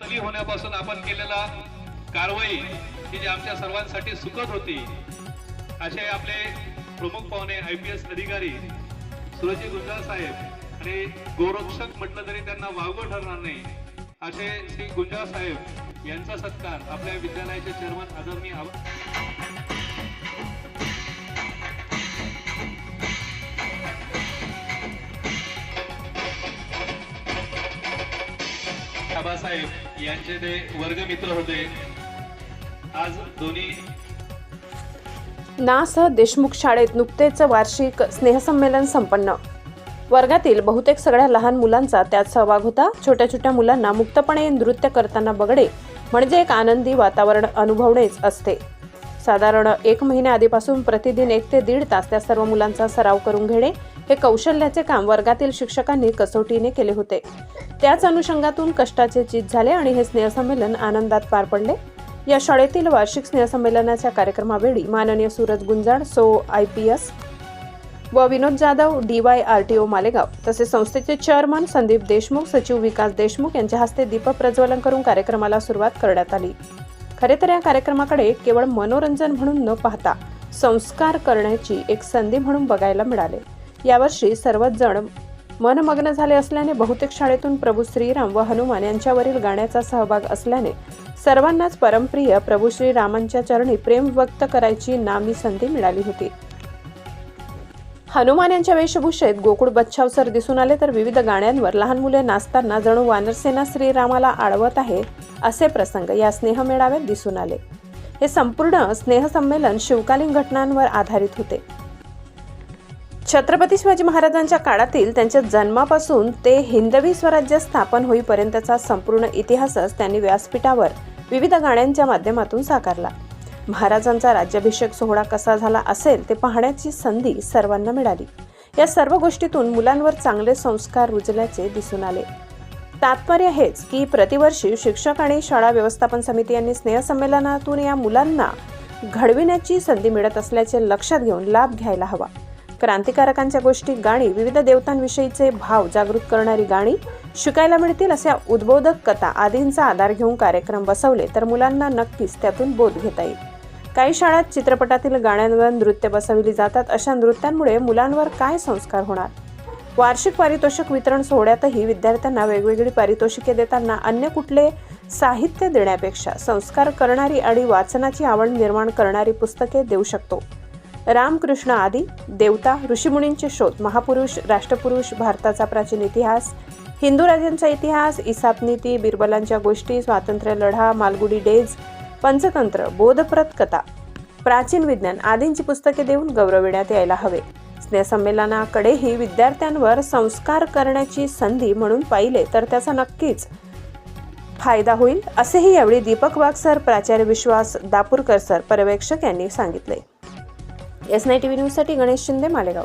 तली होण्यापासून आपण केलेला कारवाई ही जी आमच्या सर्वांसाठी सुखद होती असे आपले प्रमुख पाहुणे आय पी एस अधिकारी सुरजी गुंजाळ साहेब आणि गोरक्षक म्हटलं तरी त्यांना वावगं ठरणार नाही असे श्री गुंजाळ साहेब यांचा सत्कार आपल्या विद्यालयाचे चेअरमन आदरणीय बाबासाहेब यांचे ते वर्गमित्र होते. आज दोन्ही नास देशमुख शाळेत नुकतेच वार्षिक स्नेहसंमेलन संपन्न. वर्गातील बहुतेक सगळ्या लहान मुलांचा त्यात सहभाग होता. छोट्या छोट्या मुलांना मुक्तपणे नृत्य करताना बघणे म्हणजे एक आनंदी वातावरण अनुभवणेच असते. साधारण एक महिन्या आधीपासून प्रतिदिन एक ते दीड तास त्या सर्व मुलांचा सराव करून घेणे हे कौशल्याचे काम वर्गातील शिक्षकांनी कसोटीने केले होते. त्याच अनुषंगातून कष्टाचे चीज झाले आणि हे स्नेहसंमेलन आनंदात पार पडले. या शाळेतील वार्षिक स्नेहसंमेलनाच्या कार्यक्रमावेळी माननीय सूरज गुंजाळ सो आय पी एस व Vinod Jadhav D Y R T O Malegaon तसेच संस्थेचे चेअरमन संदीप देशमुख सचिव विकास देशमुख यांच्या हस्ते दीप प्रज्वलन करून कार्यक्रमाला सुरुवात करण्यात आली. खरे तर या कार्यक्रमाकडे केवळ मनोरंजन म्हणून न पाहता संस्कार करण्याची एक संधी म्हणून बघायला मिळाले. यावर्षी सर्वच जण मनमग्न झाले असल्याने बहुतेक शाळेतून प्रभू श्रीराम व हनुमान यांच्यावरील गाण्याचा सहभाग असल्याने सर्वांनाच परमप्रिय प्रभू श्रीरामांच्या चरणी प्रेम व्यक्त करायची नामी संधी मिळाली होती. हनुमान यांच्या वेशभूषेत गोकुळ बच्छावसर दिसून आले तर विविध गाण्यांवर लहान मुले नाचताना जणू वानरसेना श्रीरामाला आडवत आहे असे प्रसंग या स्नेहमेळाव्यात दिसून आले. हे संपूर्ण स्नेहसंमेलन शिवकालीन घटनांवर आधारित होते. छत्रपती शिवाजी महाराजांच्या काळातील त्यांच्या जन्मापासून ते हिंदवी स्वराज्य स्थापन होईपर्यंतचा संपूर्ण इतिहासच त्यांनी व्यासपीठावर विविध गाण्यांच्या माध्यमातून साकारला. महाराजांचा राज्याभिषेक सोहळा कसा झाला असेल ते पाहण्याची संधी सर्वांना मिळाली. या सर्व गोष्टीतून मुलांवर चांगले संस्कार रुजल्याचे दिसून आले. तात्पर्य हेच की प्रतिवर्षी शिक्षक आणि शाळा व्यवस्थापन समिती यांनी स्नेहसंमेलनातून या मुलांना घडविण्याची संधी मिळत असल्याचे लक्षात घेऊन लाभ घ्यायला हवा. क्रांतिकारकांच्या गोष्टी गाणी विविध देवतांविषयीचे भाव जागृत करणारी गाणी शिकायला मिळतील अशा उद्बोधक कथा आदींचा आधार घेऊन कार्यक्रम बसवले तर मुलांना नक्कीच त्यातून बोध घेता येईल. काही शाळात चित्रपटातील गाण्यांवर नृत्य बसविली जातात. अशा नृत्यांमुळे मुलांवर काय संस्कार होणार? वार्षिक पारितोषिक वितरण सोहळ्यातही विद्यार्थ्यांना वेगवेगळी पारितोषिके देताना अन्य कुठले साहित्य देण्यापेक्षा संस्कार करणारी आणि वाचनाची आवड निर्माण करणारी पुस्तके देऊ शकतो. रामकृष्ण आदी देवता ऋषीमुनींचे शोध महापुरुष राष्ट्रपुरुष भारताचा प्राचीन इतिहास हिंदू राजांचा इतिहास इसापनीती बिरबलांच्या गोष्टी स्वातंत्र्य लढा मालगुडी डेज पंचतंत्र बोधप्रत कथा प्राचीन विज्ञान आदींची पुस्तके देऊन गौरविण्यात यायला हवे. स्नेहसंमेलनाकडेही विद्यार्थ्यांवर संस्कार करण्याची संधी म्हणून पाहिले तर त्याचा नक्कीच फायदा होईल असेही यावेळी दीपक वाघ सर प्राचार्य विश्वास दापूरकर सर पर्यवेक्षक यांनी सांगितले. एस टी वी न्यूजसाठी गणेश शिंदे मालेगाव.